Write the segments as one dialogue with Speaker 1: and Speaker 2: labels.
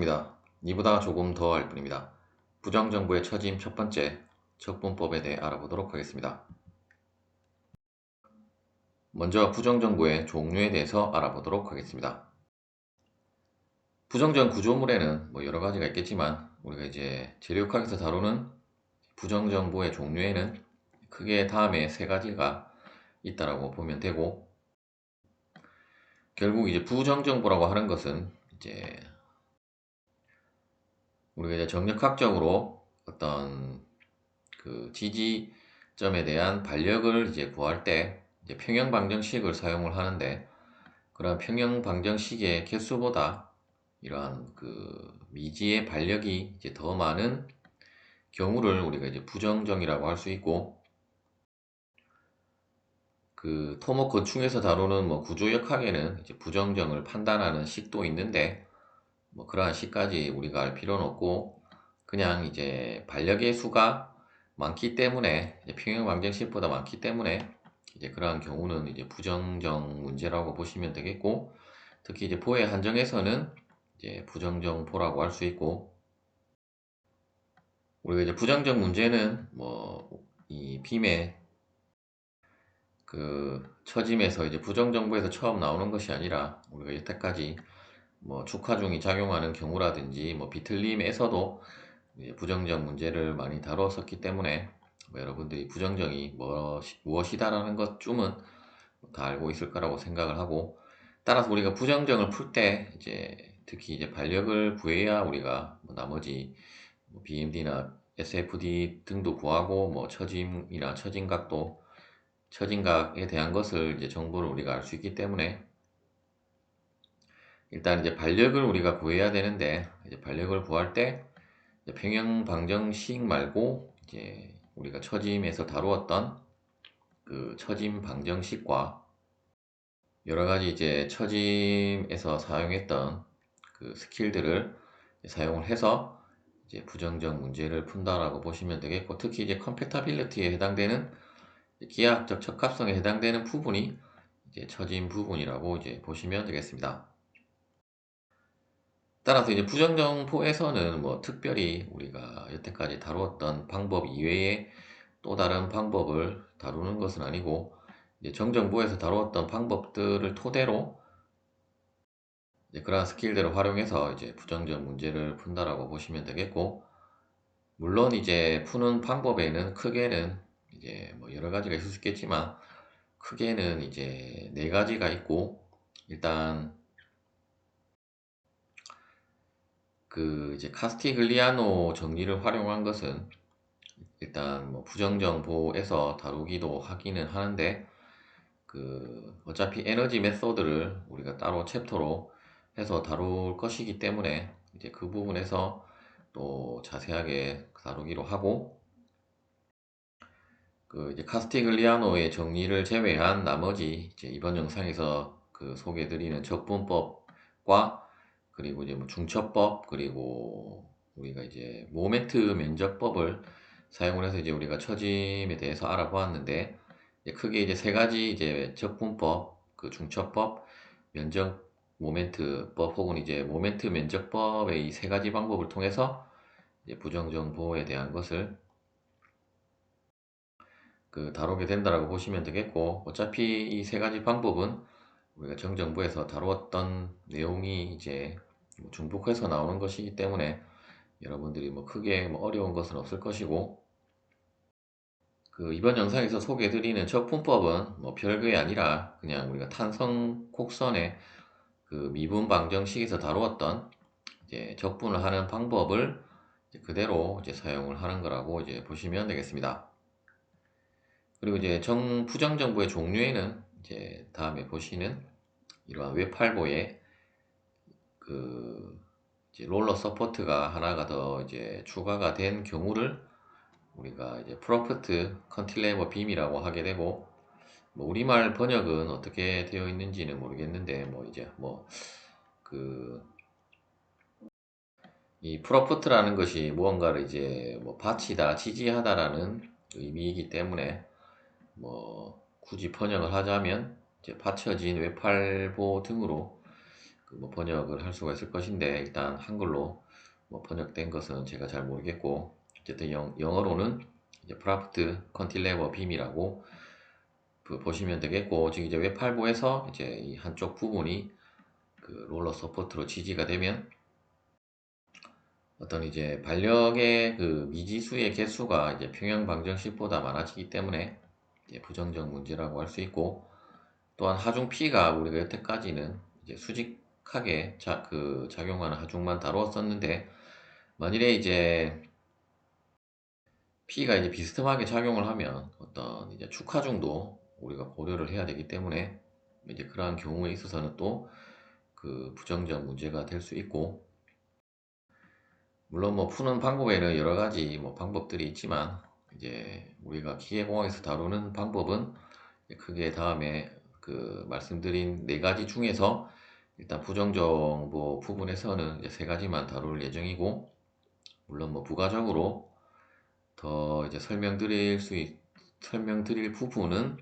Speaker 1: 반갑습니다. 이보다 조금 더알 뿐입니다. 부정정보의 처짐 첫 번째, 적분법에 대해 알아보도록 하겠습니다. 먼저 부정정보의 종류에 대해서 알아보도록 하겠습니다. 부정정 구조물에는 뭐 여러 가지가 있겠지만 우리가 이제 재료학에서 다루는 부정정보의 종류에는 크게 다음에 세 가지가 있다라고 보면 되고 결국 이제 부정정보라고 하는 것은 이제 우리가 이제 정력학적으로 어떤 그 지지점에 대한 반력을 이제 구할 때 이제 평형 방정식을 사용을 하는데 그런 평형 방정식의 개수보다 이러한 그 미지의 반력이 이제 더 많은 경우를 우리가 이제 부정정이라고 할 수 있고 그 토목 건축에서 다루는 뭐 구조역학에는 이제 부정정을 판단하는 식도 있는데 뭐 그러한 식까지 우리가 알 필요는 없고 그냥 이제 반력의 수가 많기 때문에 평형 방정식보다 많기 때문에 이제 그러한 경우는 이제 부정정 문제라고 보시면 되겠고 특히 이제 보의 한정에서는 이제 부정정보라고 할 수 있고 우리가 이제 부정정 문제는 뭐 이 빔의 그 처짐에서 이제 부정정보에서 처음 나오는 것이 아니라 우리가 여태까지 뭐 축하중이 작용하는 경우라든지 뭐 비틀림에서도 부정적 문제를 많이 다루었었기 때문에 뭐 여러분들이 부정적이 무엇이다라는 것쯤은 다 알고 있을 거라고 생각을 하고 따라서 우리가 부정정을 풀 때 이제 특히 이제 반력을 구해야 우리가 뭐 나머지 뭐 BMD나 SFD 등도 구하고 뭐 처짐이나 처진각도 처진각에 대한 것을 이제 정보를 우리가 알 수 있기 때문에 일단 이제 반력을 우리가 구해야 되는데 이제 반력을 구할 때 평형 방정식 말고 이제 우리가 처짐에서 다루었던 그 처짐 방정식과 여러 가지 이제 처짐에서 사용했던 그 스킬들을 사용을 해서 이제 부정적 문제를 푼다라고 보시면 되겠고 특히 이제 컴패터빌리티에 해당되는 기하학적 적합성에 해당되는 부분이 이제 처짐 부분이라고 이제 보시면 되겠습니다. 따라서 이제 부정정보에서는 뭐 특별히 우리가 여태까지 다루었던 방법 이외에 또 다른 방법을 다루는 것은 아니고 이제 정정보에서 다루었던 방법들을 토대로 이제 그러한 스킬들을 활용해서 이제 부정적 문제를 푼다라고 보시면 되겠고 물론 이제 푸는 방법에는 크게는 이제 뭐 여러 가지가 있을 수 있겠지만 크게는 이제 네 가지가 있고 일단 그 이제 카스티글리아노 정리를 활용한 것은 일단 뭐 부정정보에서 다루기도 하기는 하는데 그 어차피 에너지 메소드를 우리가 따로 챕터로 해서 다룰 것이기 때문에 이제 그 부분에서 또 자세하게 다루기로 하고 그 이제 카스티글리아노의 정리를 제외한 나머지 이제 이번 영상에서 그 소개드리는 적분법과 그리고 이제 뭐 중첩법 그리고 우리가 이제 모멘트 면적법을 사용을 해서 이제 우리가 처짐에 대해서 알아보았는데 이제 크게 이제 세 가지 이제 적분법, 그 중첩법, 면적 모멘트법 혹은 이제 모멘트 면적법의 이 세 가지 방법을 통해서 이제 부정정보에 대한 것을 그 다루게 된다라고 보시면 되겠고 어차피 이 세 가지 방법은 우리가 정정부에서 다루었던 내용이 이제 뭐 중복해서 나오는 것이기 때문에 여러분들이 뭐 크게 뭐 어려운 것은 없을 것이고 그 이번 영상에서 소개해드리는 적분법은 뭐 별거이 아니라 그냥 우리가 탄성 곡선의 그 미분 방정식에서 다루었던 이제 적분을 하는 방법을 이제 그대로 이제 사용을 하는 거라고 이제 보시면 되겠습니다. 그리고 이제 정 부정 정보의 종류에는 이제 다음에 보시는 이러한 웹8보의 그 롤러 서포트가 하나가 더 이제 추가가 된 경우를 우리가 이제 프로프트 컨틸레버 빔이라고 하게 되고 뭐 우리말 번역은 어떻게 되어 있는지는 모르겠는데 뭐 이제 뭐 그 이 프로프트라는 것이 무언가를 이제 뭐 바치다 지지하다라는 의미이기 때문에 뭐 굳이 번역을 하자면 이제 받쳐진 외팔보 등으로 그 뭐 번역을 할 수가 있을 것인데 일단 한글로 뭐 번역된 것은 제가 잘 모르겠고 어쨌든 영, 영어로는 이제 프라프트 컨틸레버 빔이라고 그 보시면 되겠고 지금 이제 웹8보에서 이제 이 한쪽 부분이 그 롤러 서포트로 지지가 되면 어떤 이제 반력의 그 미지수의 개수가 이제 평형 방정식보다 많아지기 때문에 부정적 문제라고 할 수 있고 또한 하중 P가 우리가 여태까지는 이제 수직 하게 자, 그 작용하는 하중만 다루었었는데 만일에 이제 P가 이제 비스듬하게 작용을 하면 어떤 이제 축하중도 우리가 고려를 해야 되기 때문에 이제 그러한 경우에 있어서는 또 그 부정적 문제가 될 수 있고 물론 뭐 푸는 방법에는 여러 가지 뭐 방법들이 있지만 이제 우리가 기계공학에서 다루는 방법은 크게 다음에 그 말씀드린 네 가지 중에서 일단 부정정보 부분에서는 이제 세 가지만 다룰 예정이고 물론 뭐 부가적으로 더 이제 설명드릴 수 있, 설명드릴 부분은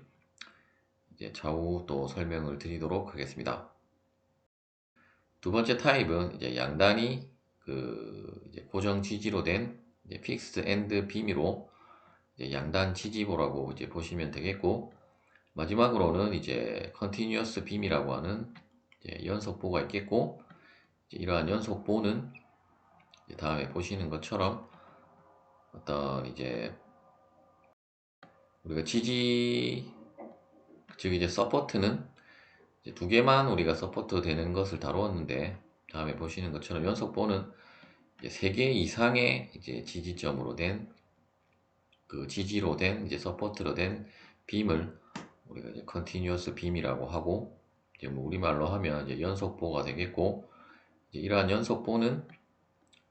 Speaker 1: 이제 차후 또 설명을 드리도록 하겠습니다. 두 번째 타입은 이제 양단이 그 이제 고정 지지로 된 이제 픽스 빔으로 이제 양단 지지보라고 이제 보시면 되겠고 마지막으로는 이제 컨티뉴어스 빔이라고 하는 연속보가 있겠고 이러한 연속보는 다음에 보시는 것처럼 어떤 이제 우리가 지지 즉 이제 서포트는 이제 두 개만 우리가 서포트 되는 것을 다루었는데 다음에 보시는 것처럼 연속보는 세 개 이상의 이제 지지점으로 된 그 지지로 된 이제 서포트로 된 빔을 우리가 이제 컨티뉴어스 빔이라고 하고 이제 뭐 우리말로 하면 이제 연속보가 되겠고 이제 이러한 연속보는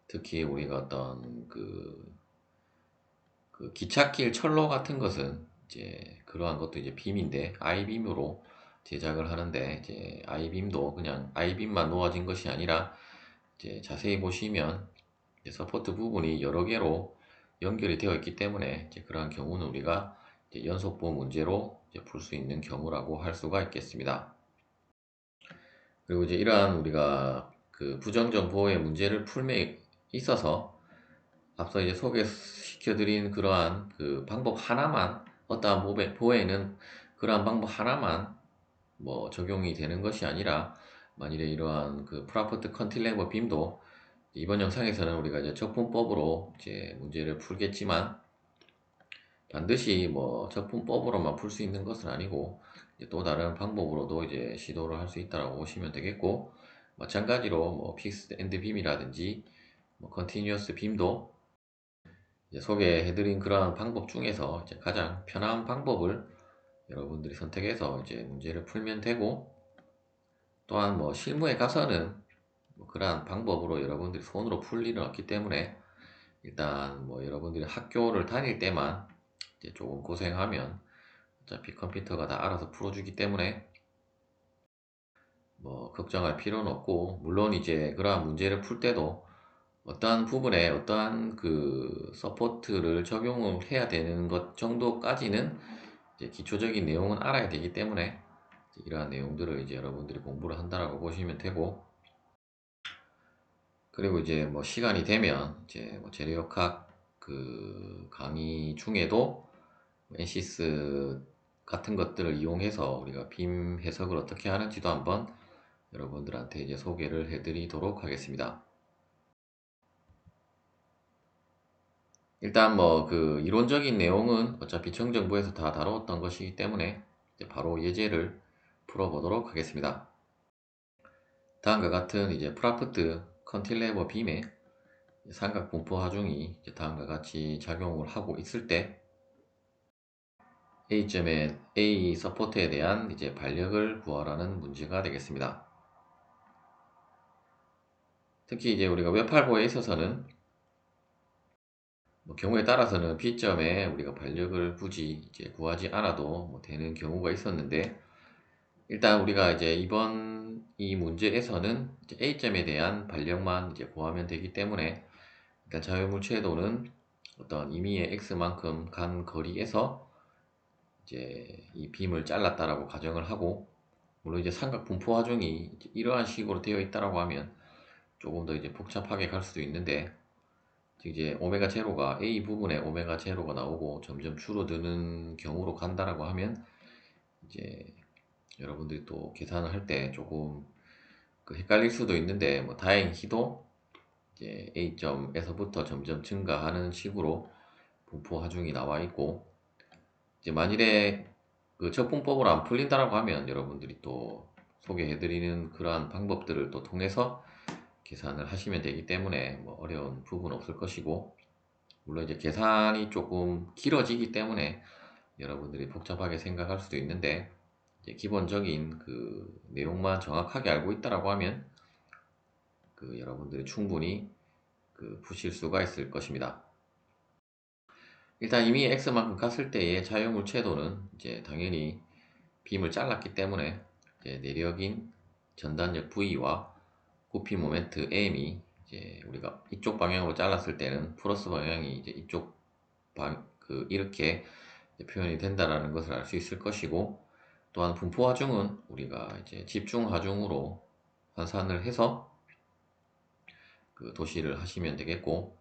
Speaker 1: 특히 우리가 어떤 그, 그 기찻길 철로 같은 것은 이제 그러한 것도 이제 빔인데 아이빔으로 제작을 하는데 이제 아이빔도 그냥 아이빔만 놓아진 것이 아니라 이제 자세히 보시면 이제 서포트 부분이 여러 개로 연결이 되어 있기 때문에 이제 그러한 경우는 우리가 연속보 문제로 풀 수 있는 경우라고 할 수가 있겠습니다. 그리고 이제 이러한 우리가 그 부정적 보호의 문제를 풀매 있어서 앞서 이제 소개시켜드린 그러한 그 방법 하나만 어떠한 보호에는 그러한 방법 하나만 뭐 적용이 되는 것이 아니라 만일에 이러한 그 프라프트 컨틸레버 빔도 이번 영상에서는 우리가 이제 적분법으로 이제 문제를 풀겠지만 반드시 뭐 적분법으로만 풀 수 있는 것은 아니고 또 다른 방법으로도 이제 시도를 할 수 있다고 보시면 되겠고 마찬가지로 뭐 픽스 엔드 빔이라든지 뭐 컨티뉴어스 빔도 소개해드린 그러한 방법 중에서 가장 편한 방법을 여러분들이 선택해서 이제 문제를 풀면 되고 또한 뭐 실무에 가서는 뭐 그러한 방법으로 여러분들이 손으로 풀 일은 없기 때문에 일단 뭐 여러분들이 학교를 다닐 때만 조금 고생하면 어차피 컴퓨터가 다 알아서 풀어주기 때문에 뭐 걱정할 필요는 없고 물론 이제 그러한 문제를 풀 때도 어떠한 부분에 어떠한 그 서포트를 적용을 해야 되는 것 정도까지는 기초적인 내용은 알아야 되기 때문에 이러한 내용들을 이제 여러분들이 공부를 한다라고 보시면 되고 그리고 이제 뭐 시간이 되면 이제 뭐 재료역학 그 강의 중에도 NCS 같은 것들을 이용해서 우리가 빔 해석을 어떻게 하는지도 한번 여러분들한테 이제 소개를 해드리도록 하겠습니다. 일단 뭐 그 이론적인 내용은 어차피 정정부에서 다 다루었던 것이기 때문에 바로 예제를 풀어보도록 하겠습니다. 다음과 같은 이제 프라프트 컨틸레버 빔의 삼각 분포 하중이 다음과 같이 작용을 하고 있을 때 A점의 A 서포트에 대한 이제 반력을 구하라는 문제가 되겠습니다. 특히 이제 우리가 웹8보에 있어서는 뭐 경우에 따라서는 B점에 우리가 반력을 굳이 이제 구하지 않아도 뭐 되는 경우가 있었는데 일단 우리가 이제 이번 이 문제에서는 A점에 대한 반력만 이제 구하면 되기 때문에 일단 자유물체도는 어떤 임의의 x만큼 간 거리에서 이제 이 빔을 잘랐다라고 가정을 하고 물론 이제 삼각 분포 이제 이러한 식으로 되어 있다라고 하면 조금 더 이제 복잡하게 갈 수도 있는데 이제 오메가 제로가 A 부분에 오메가 제로가 나오고 점점 줄어드는 경우로 간다라고 하면 이제 여러분들이 또 계산을 할 때 조금 그 헷갈릴 수도 있는데 뭐 다행히도 이제 A점에서부터 점점 증가하는 식으로 분포 하중이 나와 있고 이제 만일에 그 적분법으로 안 풀린다라고 하면 여러분들이 또 소개해드리는 그러한 방법들을 또 통해서 계산을 하시면 되기 때문에 뭐 어려운 부분 없을 것이고 물론 이제 계산이 조금 길어지기 때문에 여러분들이 복잡하게 생각할 수도 있는데 기본적인 그 내용만 정확하게 알고 있다라고 하면 그 여러분들이 충분히 그 푸실 수가 있을 것입니다. 일단 이미 x만큼 갔을 때의 자유물체도는 이제 당연히 빔을 잘랐기 때문에 내력인 전단력 V와 구피 모멘트 M이 이제 우리가 이쪽 방향으로 잘랐을 때는 플러스 방향이 이제 이쪽 방, 그 이렇게 표현이 된다라는 것을 알 수 있을 것이고 또한 분포 하중은 우리가 이제 집중 하중으로 환산을 해서 그 도시를 하시면 되겠고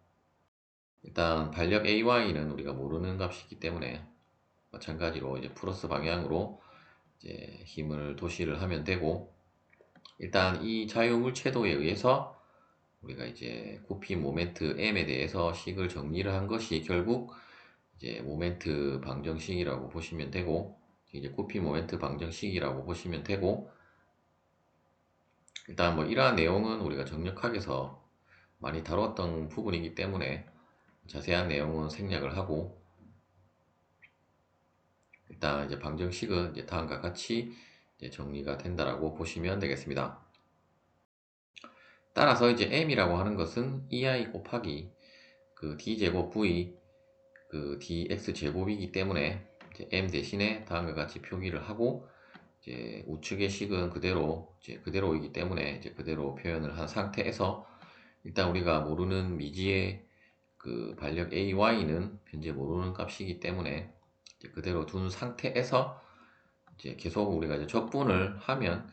Speaker 1: 일단 반력 AY는 우리가 모르는 값이기 때문에 마찬가지로 이제 플러스 방향으로 이제 힘을 도시를 하면 되고 일단 이 자유물체도에 의해서 우리가 이제 구피 모멘트 M에 대해서 식을 정리를 한 것이 결국 이제 모멘트 방정식이라고 보시면 되고 이제 구피 모멘트 방정식이라고 보시면 되고 일단 뭐 이러한 내용은 우리가 정력학에서 많이 다뤘던 부분이기 때문에 자세한 내용은 생략을 하고 일단 이제 방정식은 이제 다음과 같이 이제 정리가 된다라고 보시면 되겠습니다. 따라서 이제 m이라고 하는 것은 ei 곱하기 그 d제곱 v 그 dx 제곱이기 때문에 m 대신에 다음과 같이 표기를 하고 이제 우측의 식은 그대로 이제 그대로이기 때문에 이제 그대로 표현을 한 상태에서 일단 우리가 모르는 미지의 그 반력 AY는 현재 모르는 값이기 때문에 그대로 둔 상태에서 이제 계속 우리가 이제 적분을 하면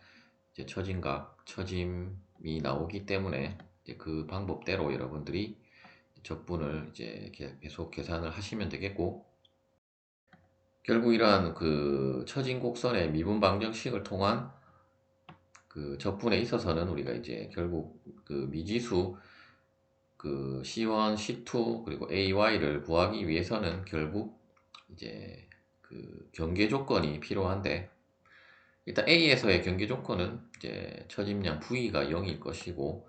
Speaker 1: 이제 처짐각, 처짐이 나오기 때문에 이제 그 방법대로 여러분들이 적분을 이제 계속 계산을 하시면 되겠고 결국 이러한 그 처진 곡선의 미분 방정식을 통한 그 적분에 있어서는 우리가 이제 결국 그 미지수 그 C1, C2 그리고 AY를 구하기 위해서는 결국 이제 그 경계 조건이 필요한데 일단 A에서의 경계 조건은 이제 처짐량 V가 0일 것이고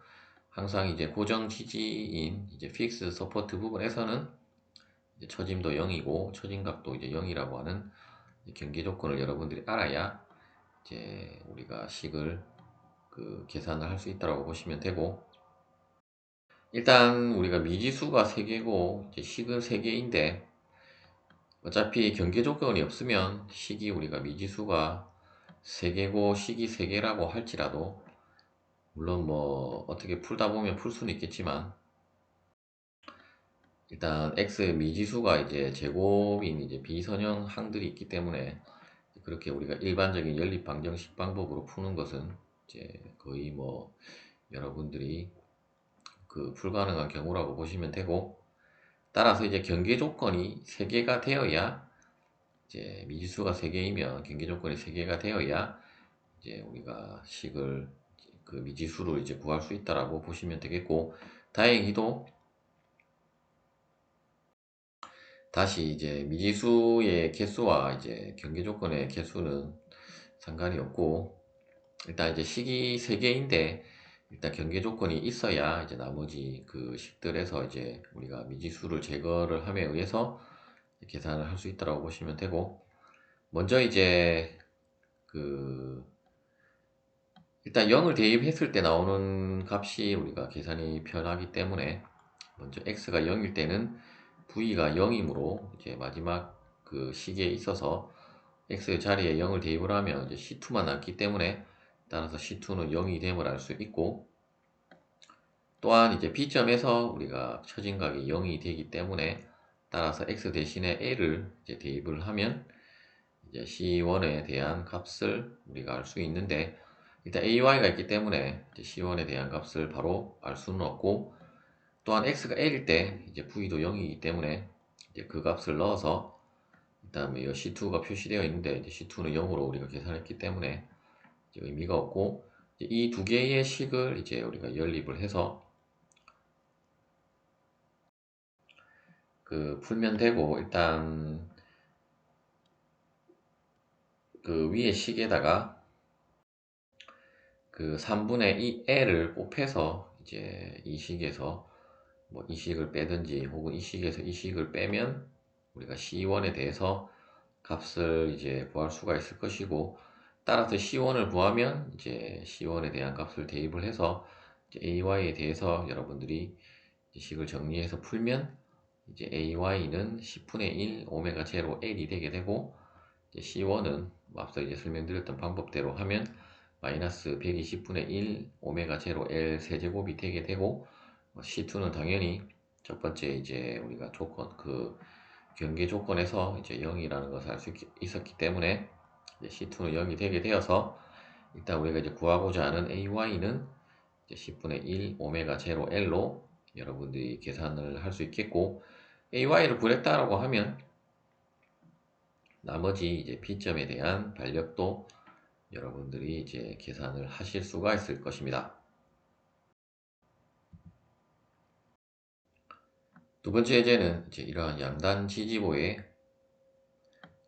Speaker 1: 항상 이제 고정 지지인 이제 픽스 서포트 부분에서는 이제 처짐도 0이고 처짐각도 이제 0이라고 하는 경계 조건을 여러분들이 알아야 이제 우리가 식을 그 계산을 할 수 있다고 보시면 되고 일단 우리가 미지수가 3개고 이제 식은 3개인데 어차피 경계 조건이 없으면 식이 우리가 미지수가 3개고 식이 3개라고 할지라도 물론 뭐 어떻게 풀다 보면 풀 수는 있겠지만 일단 x 미지수가 이제 제곱인 이제 비선형 항들이 있기 때문에 그렇게 우리가 일반적인 연립 방정식 방법으로 푸는 것은 이제 거의 뭐 여러분들이 그 불가능한 경우라고 보시면 되고 따라서 이제 경계 조건이 3개가 되어야 이제 미지수가 3개이면 경계 조건이 3개가 되어야 이제 우리가 식을 그 미지수를 이제 구할 수 있다라고 보시면 되겠고 다행히도 다시 이제 미지수의 개수와 이제 경계 조건의 개수는 상관이 없고 일단 이제 식이 3개인데 일단 경계 조건이 있어야 이제 나머지 그 식들에서 이제 우리가 미지수를 제거를 함에 의해서 계산을 할 수 있다고 보시면 되고 먼저 이제 그 일단 0을 대입했을 때 나오는 값이 우리가 계산이 편하기 때문에 먼저 x가 0일 때는 v가 0이므로 이제 마지막 그 식에 있어서 x 자리에 0을 대입을 하면 이제 c2만 남기 때문에 따라서 C2는 0이 됨을 알 수 있고 또한 이제 B점에서 우리가 처진각이 0이 되기 때문에 따라서 X 대신에 L을 이제 대입을 하면 이제 C1에 대한 값을 우리가 알 수 있는데 일단 AY가 있기 때문에 이제 C1에 대한 값을 바로 알 수는 없고 또한 X가 L일 때 이제 V도 0이기 때문에 이제 그 값을 넣어서 그 다음에 이 C2가 표시되어 있는데 이제 C2는 0으로 우리가 계산했기 때문에 의미가 없고 이 두 개의 식을 이제 우리가 연립을 해서 그 풀면 되고 일단 그 위에 식에다가 그 3분의 2 L을 곱해서 이제 이 식에서 뭐 이 식을 빼든지 혹은 이 식에서 이 식을 빼면 우리가 C1에 대해서 값을 이제 구할 수가 있을 것이고 따라서 C1을 구하면 이제 C1에 대한 값을 대입을 해서 AY에 대해서 여러분들이 식을 정리해서 풀면 이제 AY는 10분의 1 오메가 제로 L이 되게 되고 C1은 뭐 앞서 이제 설명드렸던 방법대로 하면 마이너스 120분의 1 오메가 제로 L 세제곱이 되게 되고 뭐 C2는 당연히 첫 번째 이제 우리가 조건 그 경계 조건에서 이제 0이라는 것을 알 수 있었기 때문에 C2는 0이 되게 되어서 일단 우리가 이제 구하고자 하는 AY는 이제 10분의 1 오메가 제로 L로 여러분들이 계산을 할 수 있겠고 AY를 구했다라고 하면 나머지 이제 B점에 대한 반력도 여러분들이 이제 계산을 하실 수가 있을 것입니다. 두 번째 예제는 이제 이러한 양단 지지보의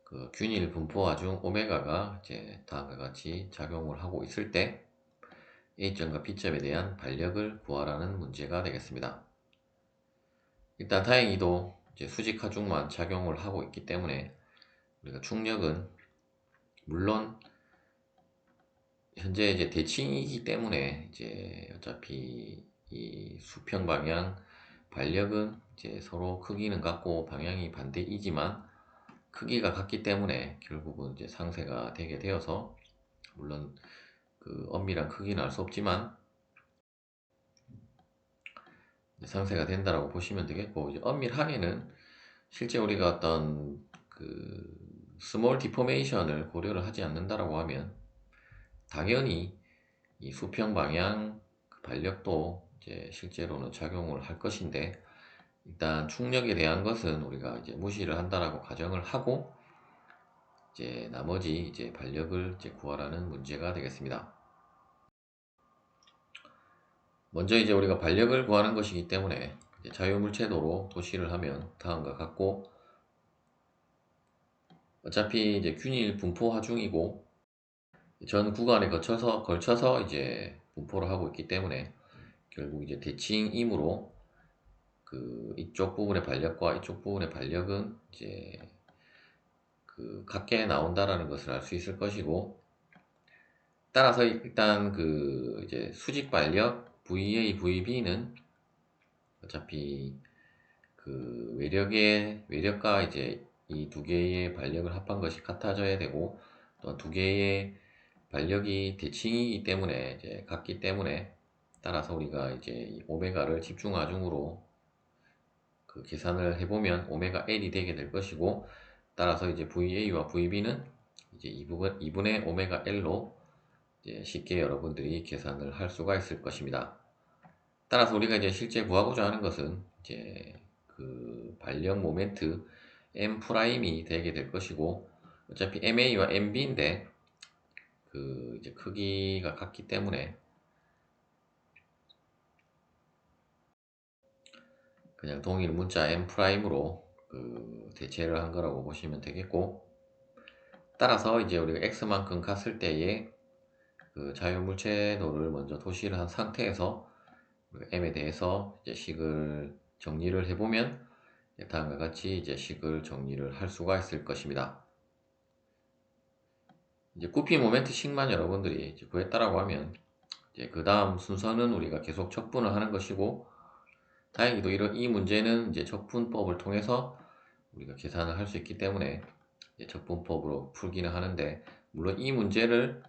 Speaker 1: 그 균일 분포화 중 오메가가 이제 다음과 같이 작용을 하고 있을 때 A점과 B점에 대한 반력을 구하라는 문제가 되겠습니다. 일단 다행히도 이제 수직 하중만 작용을 하고 있기 때문에 우리가 충력은 물론 현재 이제 대칭이기 때문에 이제 어차피 이 수평 방향 반력은 이제 서로 크기는 같고 방향이 반대이지만 크기가 같기 때문에 결국은 이제 상쇄가 되게 되어서 물론 그 엄밀한 크기는 알 수 없지만 상쇄가 된다라고 보시면 되겠고 이제 엄밀하게는 실제 우리가 어떤 그 스몰 디포메이션을 고려를 하지 않는다라고 하면 당연히 이 수평 방향 그 반력도 이제 실제로는 작용을 할 것인데 일단 충력에 대한 것은 우리가 이제 무시를 한다라고 가정을 하고 이제 나머지 이제 반력을 이제 구하라는 문제가 되겠습니다. 먼저 이제 우리가 반력을 구하는 것이기 때문에 자유물체도로 도시를 하면 다음과 같고 어차피 이제 균일 분포 하중이고 전 구간에 거쳐서 걸쳐서 이제 분포를 하고 있기 때문에 결국 이제 대칭이므로 그 이쪽 부분의 반력과 이쪽 부분의 반력은 이제 그 같게 나온다라는 것을 알 수 있을 것이고 따라서 일단 그 이제 수직 반력 VA, VB는 어차피 그 외력의 외력과 이제 이 두 개의 반력을 합한 것이 같아져야 되고 또 두 개의 반력이 대칭이기 때문에 이제 같기 때문에 따라서 우리가 이제 오메가를 집중하중으로 그 계산을 해보면 오메가 L이 되게 될 것이고 따라서 이제 VA와 VB는 이제 2부분, 2분의 오메가 L로 쉽게 여러분들이 계산을 할 수가 있을 것입니다. 따라서 우리가 이제 실제 구하고자 하는 것은 이제 그 발력 모멘트 M 프라임이 되게 될 것이고 어차피 MA와 MB인데 그 이제 크기가 같기 때문에 그냥 동일 문자 M 프라임으로 그 대체를 한 거라고 보시면 되겠고 따라서 이제 우리가 x만큼 갔을 때에 그 자유물체도를 먼저 도시를 한 상태에서 m에 대해서 이제 식을 정리를 해보면 다음과 같이 이제 식을 정리를 할 수가 있을 것입니다. 이제 구피 모멘트 식만 여러분들이 구했다라고 하면 이제 그 다음 순서는 우리가 계속 척분을 하는 것이고 다행히도 이런 이 문제는 이제 적분법을 통해서 우리가 계산을 할 수 있기 때문에 적분법으로 풀기는 하는데 물론 이 문제를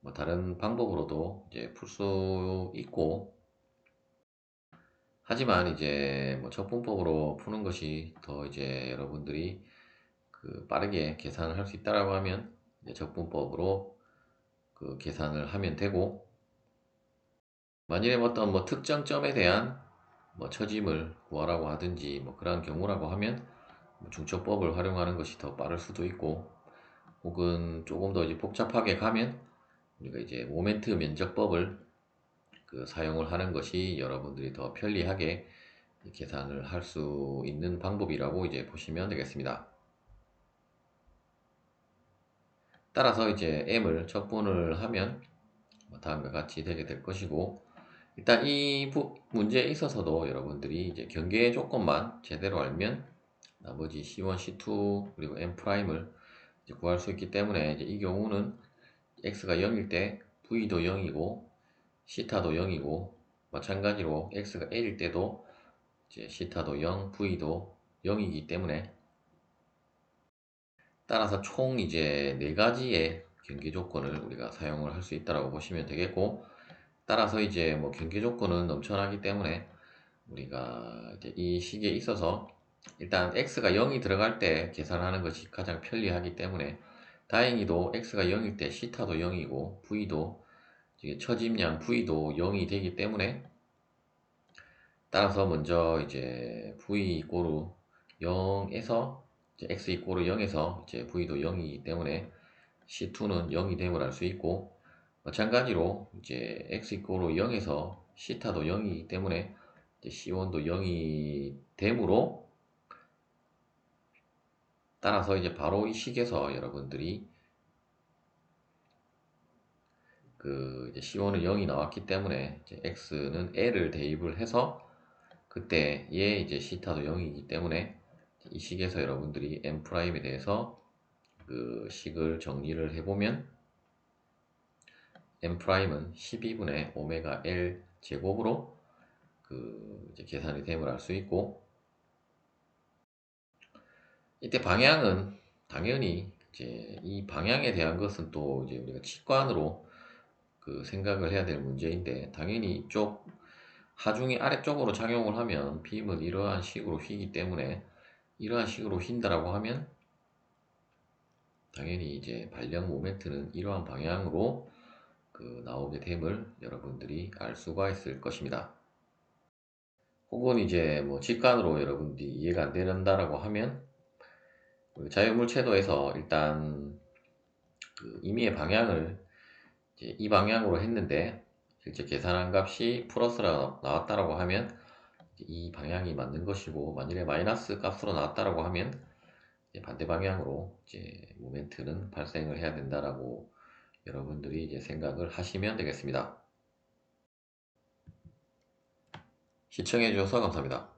Speaker 1: 뭐 다른 방법으로도 이제 풀 수 있고 하지만 이제 뭐 적분법으로 푸는 것이 더 이제 여러분들이 그그 빠르게 계산을 할 수 있다라고 하면 적분법으로 그 계산을 하면 되고 만일에 뭐 어떤 뭐 특정 점에 대한 뭐 처짐을 구하라고 하든지 뭐 그런 경우라고 하면 뭐 중첩법을 활용하는 것이 더 빠를 수도 있고 혹은 조금 더 이제 복잡하게 가면 우리가 이제 모멘트 면적법을 그 사용을 하는 것이 여러분들이 더 편리하게 계산을 할 수 있는 방법이라고 이제 보시면 되겠습니다. 따라서 이제 m을 적분을 하면 뭐 다음과 같이 되게 될 것이고 일단 이 부, 문제에 있어서도 여러분들이 이제 경계 조건만 제대로 알면 나머지 C1, C2 그리고 M'을 구할 수 있기 때문에 이제 이 경우는 x가 0일 때 v도 0이고 시타도 0이고 마찬가지로 x가 l일 때도 이제 시타도 0, v도 0이기 때문에 따라서 총 이제 네 가지의 경계 조건을 우리가 사용을 할 수 있다고 보시면 되겠고 따라서 이제 뭐 경계 조건은 넘쳐나기 때문에 우리가 이제 이 식에 있어서 일단 x가 0이 들어갈 때 계산하는 것이 가장 편리하기 때문에 다행히도 x가 0일 때 시타도 0이고 v도 처짐량 v도 0이 되기 때문에 따라서 먼저 이제 v 이꼬르 0에서 x 이꼬르 0에서 이제 v도 0이기 때문에 c2는 0이 됨을 알 수 있고 마찬가지로 이제 x 이꼬르 0에서 시타도 0이기 때문에 c1도 0이 되므로 따라서 이제 바로 이 식에서 여러분들이 그 이제 C1은 0이 나왔기 때문에 X는 L을 대입을 해서 그때 얘 이제 시타도 0이기 때문에 이 식에서 여러분들이 M'에 대해서 그 식을 정리를 해보면 M'은 12분의 오메가 L 제곱으로 그 계산이 됨을 알 수 있고 이때 방향은 당연히 이제 이 방향에 대한 것은 또 이제 우리가 직관으로 그 생각을 해야 될 문제인데 당연히 이쪽 하중이 아래쪽으로 작용을 하면 빔은 이러한 식으로 휘기 때문에 이러한 식으로 휜다라고 하면 당연히 이제 발령 모멘트는 이러한 방향으로 그 나오게 됨을 여러분들이 알 수가 있을 것입니다. 혹은 이제 뭐 직관으로 여러분들이 이해가 안 된다라고 하면 자유물체도에서 일단 그 임의의 방향을 이 방향으로 했는데 실제 계산한 값이 플러스라 나왔다라고 하면 이 방향이 맞는 것이고 만일에 마이너스 값으로 나왔다라고 하면 반대 방향으로 이제 모멘트는 발생을 해야 된다라고 여러분들이 이제 생각을 하시면 되겠습니다. 시청해 주셔서 감사합니다.